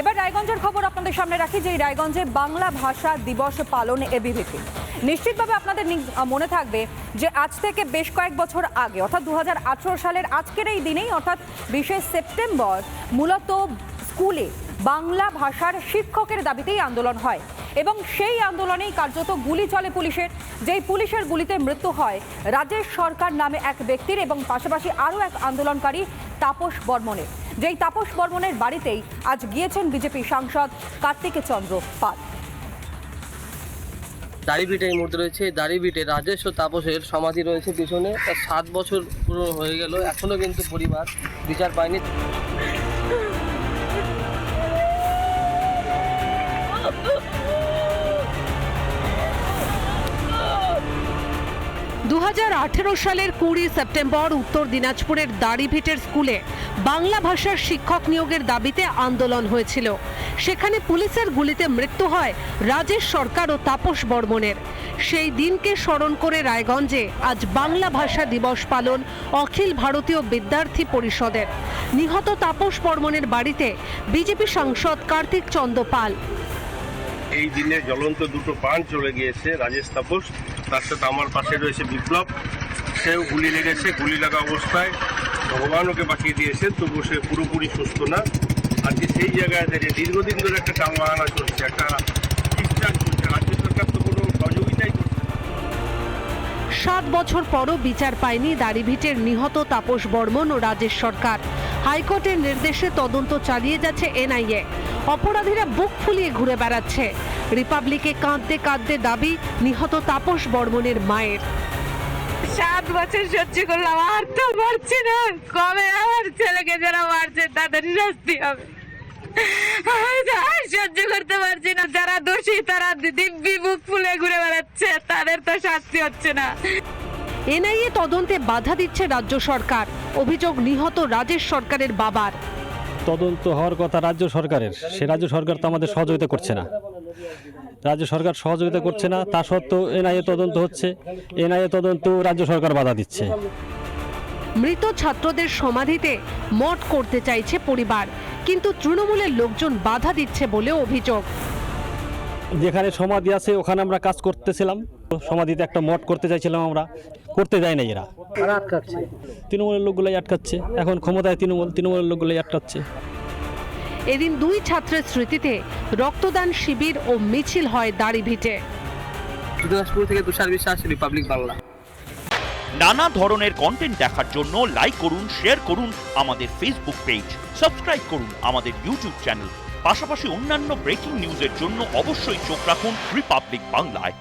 এবার রায়গঞ্জের খবর আপনাদের সামনে রাখি, যে রায়গঞ্জে বাংলা ভাষা দিবস পালন এবিভিপি নিশ্চিতভাবে আপনাদের মনে থাকবে যে আজ থেকে বেশ কয়েক বছর আগে, অর্থাৎ দু হাজার আঠেরো সালের আজকের এই দিনেই, অর্থাৎ বিশে সেপ্টেম্বর, মূলত স্কুলে বাংলা ভাষার শিক্ষকের দাবিতেই আন্দোলন হয়। এবং সেই আন্দোলনেই কার্যত গুলি চলে পুলিশের। যেই পুলিশের গুলিতে মৃত্যু হয়, রাজেশ সরকার নামে এক ব্যক্তির এবং পাশাপাশি আরও এক আন্দোলনকারী তাপস বর্মনের। যেই তাপস বর্মনের বাড়িতেই আজ গিয়েছেন বিজেপি সাংসদ কার্তিকে চন্দ্র পাল। দাড়িবিটে এই মুহূর্তে রয়েছে দাড়িবিটে রাজেশ ও তাপসের সমাধি রয়েছে পিছনে। তার সাত বছর পুরো হয়ে গেল এখনও কিন্তু পরিবার বিচার পায়নি। দু হাজার আঠেরো সালের কুড়ি সেপ্টেম্বর উত্তর দিনাজপুরের দাড়িভিটের স্কুলে বাংলা ভাষার শিক্ষক নিয়োগের দাবিতে আন্দোলন হয়েছিল। সেখানে পুলিশের গুলিতে মৃত্যু হয় রাজেশ সরকার ও তাপস বর্মনের। সেই দিনকে স্মরণ করে রায়গঞ্জে আজ বাংলা ভাষা দিবস পালন অখিল ভারতীয় বিদ্যার্থী পরিষদের। নিহত তাপস বর্মনের বাড়িতে বিজেপি সাংসদ কার্তিক চন্দ্র পাল। এই দিনে জ্বলন্ত দুটো প্রাণ চলে গিয়েছে রাজেশ তাপস। তার সাথে আমার পাশে রয়েছে বিপ্লব। সেও গুলি লেগেছে, গুলি লাগা অবস্থায়। ভগবান ওকে বাঁচিয়ে দিয়েছে তবু সে পুরোপুরি সুস্থ না। আজকে সেই জায়গায় দাঁড়িয়ে দীর্ঘদিন ধরে একটা টালবাহানা চলছে একটা বছর পরও বিচার পায়নি দাড়িভিটের নিহত তাপস বর্মন ও রাজেশ সরকার। হাইকোর্টের নির্দেশে তদন্ত চালিয়ে যাচ্ছে এনআইএ। অপরাধীরা বুক ফুলিয়ে ঘুরে বেড়াচ্ছে। রিপাবলিকে কাঁদতে কাঁদতে দাবি নিহত তাপস বর্মনের মায়ের। সাত বছর সহ্য করলাম, আর তো পারছি না। কবে আমার ছেলেকে যারা মারছে, তাদের শাস্তি হবে। আর সহ্য করতে পারছি না। যারা দোষী, তারা দিব্যি বুক ফুলে ঘুরে বেড়াচ্ছে। তাদের তো শাস্তি হচ্ছে না। এনআইএ তদন্তে বাধা দিচ্ছে রাজ্য সরকার। অভিযোগ নিহত রাজেশ সরকারের বাবার। তদন্ত হওয়ার কথা রাজ্য সরকারের। সে রাজ্য সরকার তো আমাদের সহযোগিতা করছে না। রাজ্য সরকার সহযোগিতা করছে না তা সত্ত্বেও এনআইএ তদন্ত হচ্ছে। এনআইএ তদন্ত রাজ্য সরকার বাধা দিচ্ছে। মৃত ছাত্রদের সমাধিতে মঠ করতে চাইছে পরিবার কিন্তু তৃণমূলের লোকজন বাধা দিচ্ছে বলে অভিযোগ। যেখানে সমাধি আছে ওখানে আমরা কাজ করতেছিলাম। সমাধিতে একটা মঠ করতে চাইছিলাম আমরা। করতে যায় না এরা। আটকাচ্ছে? তৃণমূলের লোকগুলাই আটকাচ্ছে। এখন ক্ষমতায় তৃণমূল তৃণমূলের লোকগুলাই আটকাচ্ছে। এদিন দুই ছাত্রের স্মৃতিতে রক্তদান শিবির ও মিছিল হয় দাড়িভিটে দিনাজপুর থেকে তুষার বিশ্বাস রিপাবলিক বাংলা নানা ধরনের কন্টেন্ট দেখার জন্য লাইক করুন শেয়ার করুন আমাদের ফেসবুক পেজ সাবস্ক্রাইব করুন আমাদের ইউটিউব চ্যানেল পাশাপাশি অন্যান্য ব্রেকিং নিউজের জন্য অবশ্যই চোখ রাখুন রিপাবলিক বাংলায়